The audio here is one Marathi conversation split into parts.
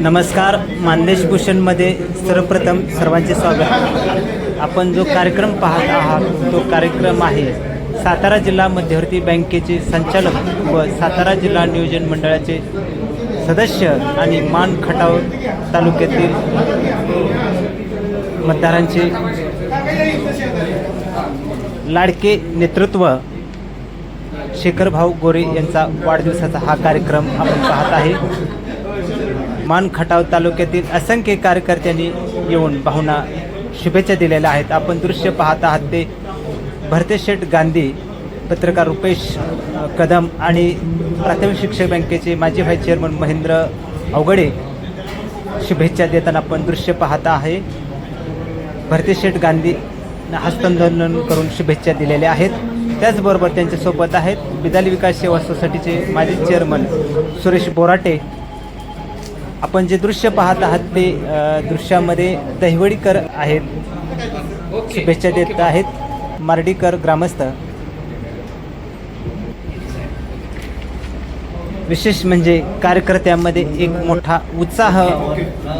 नमस्कार मानदेश भूषणमध्ये सर्वप्रथम सर्वांचे स्वागत. आपण जो कार्यक्रम पाहत आहात तो कार्यक्रम आहे सातारा जिल्हा मध्यवर्ती बँकेचे संचालक व सातारा जिल्हा नियोजन मंडळाचे सदस्य आणि मान खटाव तालुक्यातील मतदारांचे लाडके नेतृत्व शेखरभाऊ गोरे यांचा वाढदिवसाचा हा कार्यक्रम आपण पाहत आहे. मान खटाव तालुक्यातील असंख्य कार्यकर्त्यांनी येऊन भावना शुभेच्छा दिलेल्या आहेत. आपण दृश्य पाहत आहात ते भरतेशेठ गांधी पत्रकार रुपेश कदम आणि प्राथमिक शिक्षक बँकेचे माजी व्हाईस चेअरमन महेंद्र अवगडे शुभेच्छा देताना आपण दृश्य पाहत आहे. भरतेशेठ गांधी हस्तांदोलन करून शुभेच्छा दिलेल्या आहेत. त्याचबरोबर त्यांच्यासोबत आहेत बिदाली विकास सेवा सोसायटीचे माजी चेअरमन सुरेश बोराटे आपण जे दृश्य पाहत आहात ते दृश्यामध्ये दहिवडीकर आहेत. शुभेच्छा देत आहेत. मार्डीकर ग्रामस्थ. विशेष म्हणजे कार्यकर्त्यांमध्ये एक मोठा उत्साह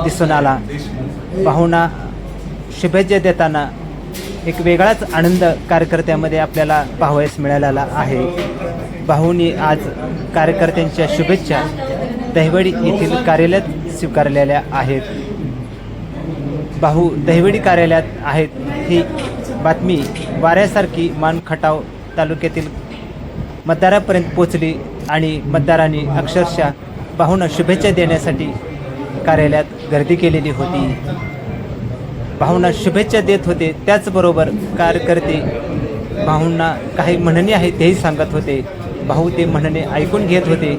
दिसून आला. पाहुणा शुभेच्छा देताना एक वेगळाच आनंद कार्यकर्त्यामध्ये आपल्याला पाहावयास मिळालेला आहे. भाऊनी आज कार्यकर्त्यांच्या शुभेच्छा दहिवडी येथील कार्यालयात स्वीकारलेल्या आहेत. भाऊ दहिवडी कार्यालयात आहेत ही बातमी वाऱ्यासारखी मान खटाव तालुक्यातील मतदारापर्यंत पोचली आणि मतदारांनी अक्षरशः भाऊंना शुभेच्छा देण्यासाठी कार्यालयात गर्दी केलेली होती. भाऊंना शुभेच्छा देत होते त्याचबरोबर कार्यकर्ते भाऊंना काही म्हणणे आहे तेही सांगत होते. भाऊ ते म्हणणे ऐकून घेत होते.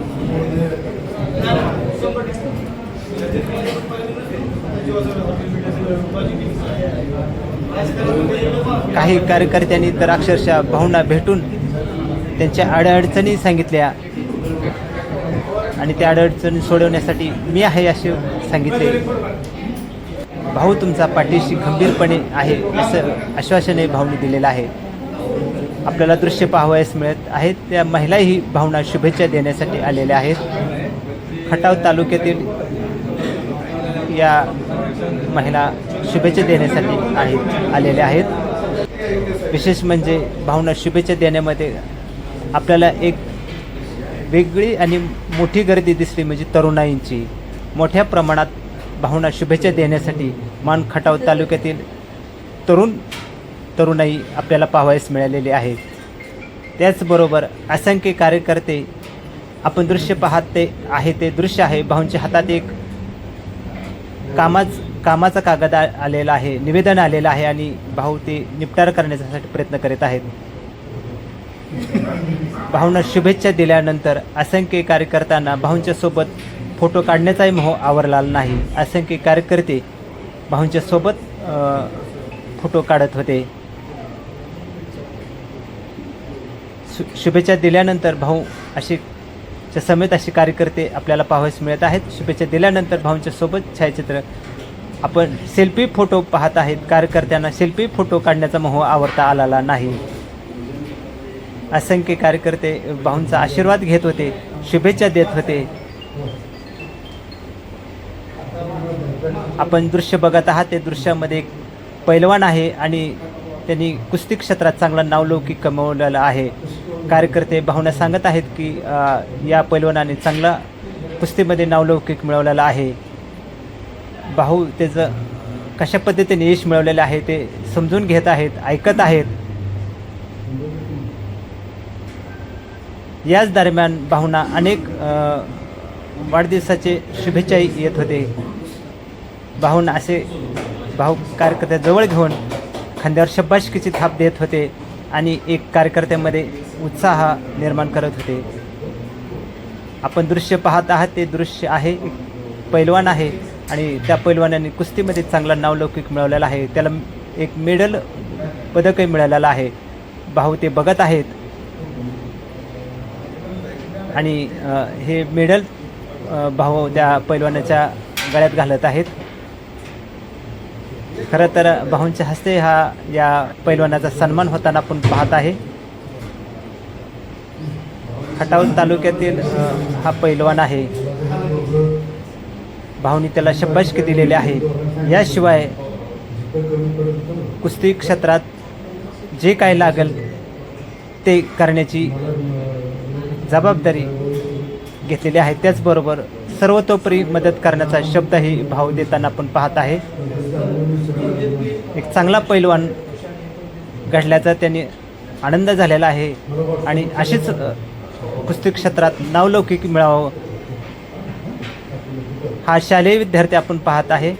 काही कार्यकर्त्यांनी तर अक्षरशः भाऊंना भेटून त्यांच्या अडअडचणी सांगितल्या. आणि त्या अडअडचणी सोडवण्यासाठी मी आहे असे सांगितले. भाऊ तुमचा पाठीशी खंबीरपणे आहे असं आश्वासनही भाऊने दिलेलं आहे. आपल्याला दृश्य पाहावयास मिळत आहेत. त्या महिलाही भावना शुभेच्छा देण्यासाठी आलेल्या आहेत. खटाव तालुक्यातील या महिला शुभेच्छा देण्यासाठी आहेत आलेल्या आहेत. विशेष म्हणजे भावना शुभेच्छा देण्यामध्ये आपल्याला एक वेगळी आणि मोठी गर्दी दिसली म्हणजे तरुणाईंची. मोठ्या प्रमाणात भावना शुभेच्छा देण्यासाठी मान खटाव तालुक्यातील तरुण तरुणाई आपल्याला पाहावयास मिळालेली आहे. त्याचबरोबर असंख्य कार्यकर्ते आपण दृश्य पाहत ते आहे ते दृश्य आहे. भाऊंच्या हातात एक कामाच कामाचा कागद आलेला आहे निवेदन आलेलं आहे आणि भाऊ ते निपटार करण्यासाठी प्रयत्न करीत आहेत. भाऊंना शुभेच्छा दिल्यानंतर असंख्य कार्यकर्त्यांना भाऊंच्या सोबत फोटो काढण्याचाही मोह आवरला नाही. असंख्य कार्यकर्ते भाऊंच्या सोबत फोटो काढत होते. शु शुभेच्छा दिल्यानंतर भाऊ असे च्या समेत असे कार्यकर्ते आपल्याला पाहावयास मिळत आहेत. शुभेच्छा दिल्यानंतर भाऊंच्या सोबत छायाचित्र. आपण सेल्फी फोटो पाहत आहेत. कार्यकर्त्यांना सेल्फी फोटो काढण्याचा मोह आवडता आलेला नाही. असंख्य कार्यकर्ते भाऊंचा आशीर्वाद घेत होते. शुभेच्छा देत होते. आपण दृश्य बघत आहात. ते दृश्यामध्ये एक पैलवान आहे आणि त्यांनी कुस्ती क्षेत्रात चांगला नावलौकिक कमवलेला आहे. कार्यकर्ते भावना सांगत आहेत की या पैलवानाने चांगला कुस्तीमध्ये नावलौकिक मिळवलेला आहे. भाऊ त्याचं कशा पद्धतीने यश मिळवलेलं आहे ते समजून घेत आहेत ऐकत आहेत. याच दरम्यान भावना अनेक वाढदिवसाचे शुभेच्छाही येत होते. भाऊन असे भाऊ कार्यकर्त्याजवळ घेऊन खांद्यावर शब्बाशकीची थाप देत होते आणि एक कार्यकर्त्यामध्ये उत्साह निर्माण करत होते. आपण दृश्य पाहत आहात ते दृश्य आहे एक पैलवान आहे आणि त्या पैलवानाने कुस्तीमध्ये चांगला नावलौकिक मिळवलेला आहे. त्याला एक मेडल पदकही मिळालेलं आहे. भाऊ ते बघत आहेत. आणि हे मेडल भाऊ त्या पैलवानाच्या गळ्यात घालत आहेत. खरं तर भाऊंच्या हस्ते हा या पैलवानाचा सन्मान होताना आपण पाहत आहे. खटाव तालुक्यातील हा पैलवान आहे. भाऊनी त्याला शब्बाशकी दिलेली आहे याशिवाय कुस्ती क्षेत्रात जे काय लागेल ते करण्याची जबाबदारी घेतलेली आहे. त्याचबरोबर सर्वतोपरी मदत करण्याचा शब्दही भाव देताना आपण पाहत आहे. एक चांगला पैलवान घडल्याचा त्यांनी आनंद झालेला आहे. आणि अशीच कुस्ती क्षेत्रात नावलौकिक मिळावं. हा शालेय विद्यार्थी आपण पाहत आहे.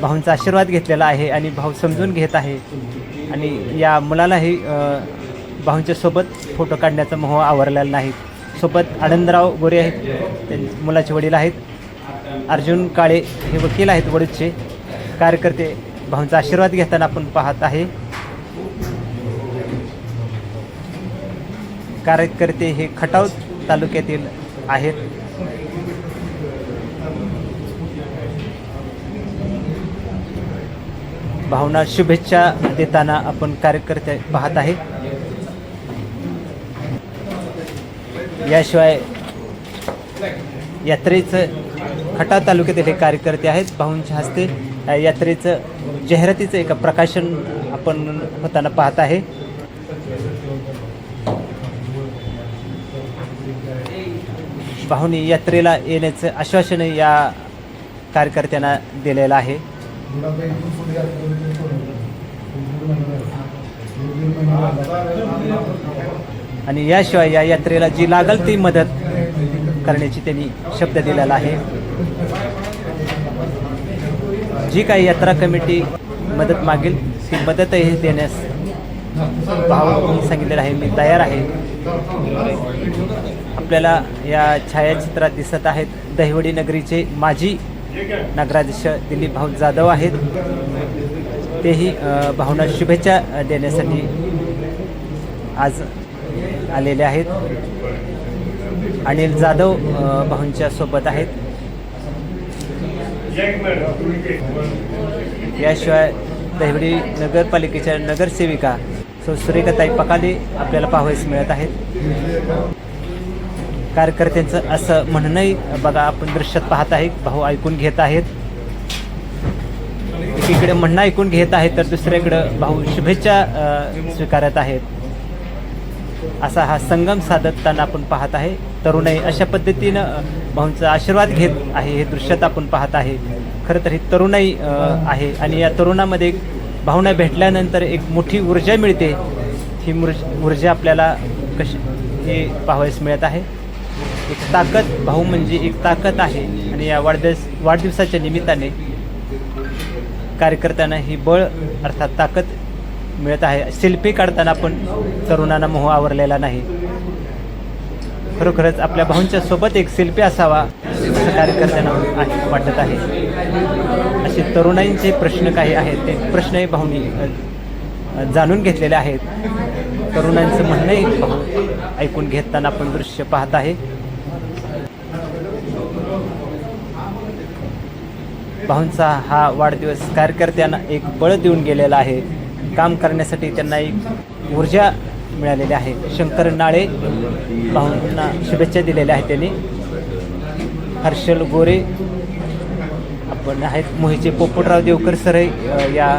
भाऊंचा आशीर्वाद घेतलेला आहे आणि भाऊ समजून घेत आहे. आणि या मुलालाही भाऊंच्या सोबत फोटो काढण्याचा मोह आवरलेला नाही. सोबत आनंदराव गोरे आहेत. त्यां मुलाचे वडील आहेत. अर्जुन काळे हे वकील आहेत वडूदचे कार्यकर्ते भाऊंचा आशीर्वाद घेताना आपण पाहत आहे. कार्यकर्ते हे खटाव तालुक्यातील आहेत. भावना शुभेच्छा देताना आपण कार्यकर्ते पाहत आहे. याशिवाय यात्रेचं खटा तालुक्यातील हे कार्यकर्ते आहेत भाऊंच्या हस्ते. यात्रेचं जाहिरातीचं एक प्रकाशन आपण होताना पाहत आहे. भाऊनी यात्रेला येण्याचं आश्वासन या कार्यकर्त्यांना दिलेलं आहे. आणि याशिवाय या यात्रेला जी लागल ती मदत करण्याची त्यांनी शब्द दिलेला आहे. जी काही यात्रा कमिटी मदत मागेल ती मदतही देण्यास भाऊ सांगितलेलं आहे. मी तयार आहे. आपल्याला या छायाचित्रात दिसत आहेत दहिवडी नगरीचे माजी नगराध्यक्ष दिलीप भाऊ जाधव आहेत. तेही भावना शुभेच्छा देण्यासाठी आज आलेले आहेत. अनिल जाधव भाऊंच्या सोबत आहेत. याशिवाय दहिवडी नगरपालिकेच्या नगरसेविका सो सुरेखाताई पकाले आपल्याला पाहावयास मिळत आहेत. कार्यकर्त्यांचं असं म्हणणंही बघा आपण दृश्यात पाहत आहे भाऊ ऐकून घेत आहेत. एकीकडे म्हणणं ऐकून घेत आहेत तर दुसरीकडं भाऊ शुभेच्छा स्वीकारत आहेत. असा हा संगम साधताना आपण पाहत आहे. तरुणाई अशा पद्धतीनं भाऊंचा आशीर्वाद घेत आहे हे दृश्यात आपण पाहत आहे. खरं तर ही तरुणाई आहे. आणि या तरुणामध्ये भावना भेटल्यानंतर एक मोठी ऊर्जा मिळते. ही ऊर्जा आपल्याला कशी हे पाहावयास मिळत आहे. एक ताकद भाऊ म्हणजे एक ताकद आहे. आणि या वाढदिवस वाढदिवसाच्या निमित्ताने कार्यकर्त्यांना ही बळ अर्थात ताकद मिळत आहे. सेल्फी काढताना पण तरुणांना मोह आवरलेला नाही. खरोखरच आपल्या भाऊंच्या सोबत एक सेल्फी असावा असं कार्यकर्त्यांना वाटत आहे. असे तरुणाईंचे प्रश्न काही आहेत ते प्रश्नही भाऊनी जाणून घेतलेले आहेत. तरुणांचं म्हणणंही भाऊ ऐकून घेताना आपण दृश्य पाहत आहे. भाऊंचा हा वाढदिवस कार्यकर्त्यांना एक बळ देऊन गेलेला आहे. काम करण्यासाठी त्यांना एक ऊर्जा मिळालेली आहे. शंकर नाळे भाऊंना शुभेच्छा दिलेल्या आहेत त्यांनी. हर्षल गोरे आपण आहेत. मोहिचे पोपटराव देवकर सरही या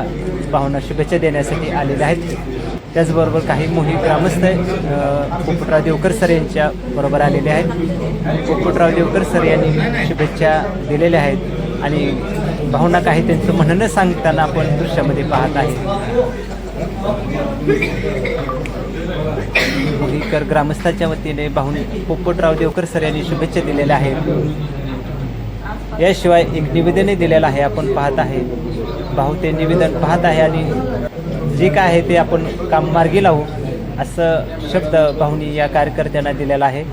भावना शुभेच्छा देण्यासाठी आलेले आहेत. त्याचबरोबर काही मोही ग्रामस्थ पोपटराव देवकर सर यांच्या बरोबर आलेले आहेत. पोपटराव देवकर सर यांनी शुभेच्छा दिलेल्या आहेत. आणि भावना काही त्यांचं म्हणणं सांगताना आपण दृश्यामध्ये पाहत आहे. मोहीकर ग्रामस्थाच्या वतीने भाऊन पोपटराव देवकर सर यांनी शुभेच्छा दिलेल्या आहेत. याशिवाय एक निवेदनही दिलेलं आहे. आपण पाहत आहे. भाऊ ते निवेदन पाहत आहे आणि जे काय आहे ते आपण काम मार्गी लावू असं शब्द भाऊनी या कार्यकर्त्यांना दिलेला आहे.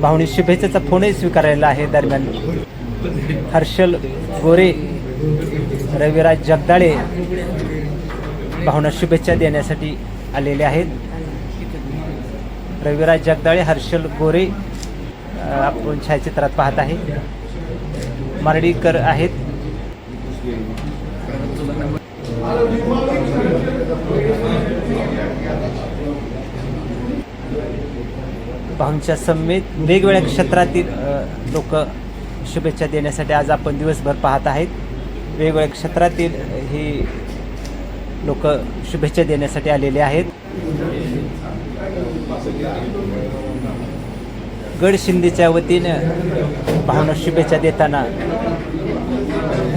भाऊनी शुभेच्छेचा फोनही स्वीकारलेला आहे दरम्यान. हर्षल गोरे रविराज जगदाळे भावना शुभेच्छा देण्यासाठी आलेले आहेत. रविराज जगदाळे हर्षल गोरे आपण छायाचित्रात पाहत आहे. मारडीकर आहेत. पाहुणच्या समेत वेगवेगळ्या क्षेत्रातील लोक शुभेच्छा देण्यासाठी आज आपण दिवसभर पाहत आहेत. वेगवेगळ्या क्षेत्रातील ही लोक शुभेच्छा देण्यासाठी आलेले आहेत. गड शिंदेच्या वतीनं भावना शुभेच्छा देताना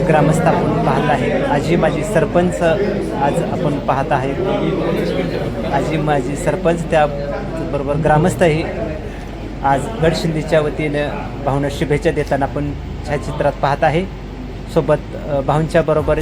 ग्रामस्थ आपण पाहत आहे. आजी माझी सरपंच आज आपण पाहत आहेत आजी माझी सरपंच त्याबरोबर ग्रामस्थही आज गडशिंदीच्या वतीनं भावना शुभेच्छा देताना आपण छायाचित्रात पाहत आहे. सोबत अ, भाऊंच्या बरोबर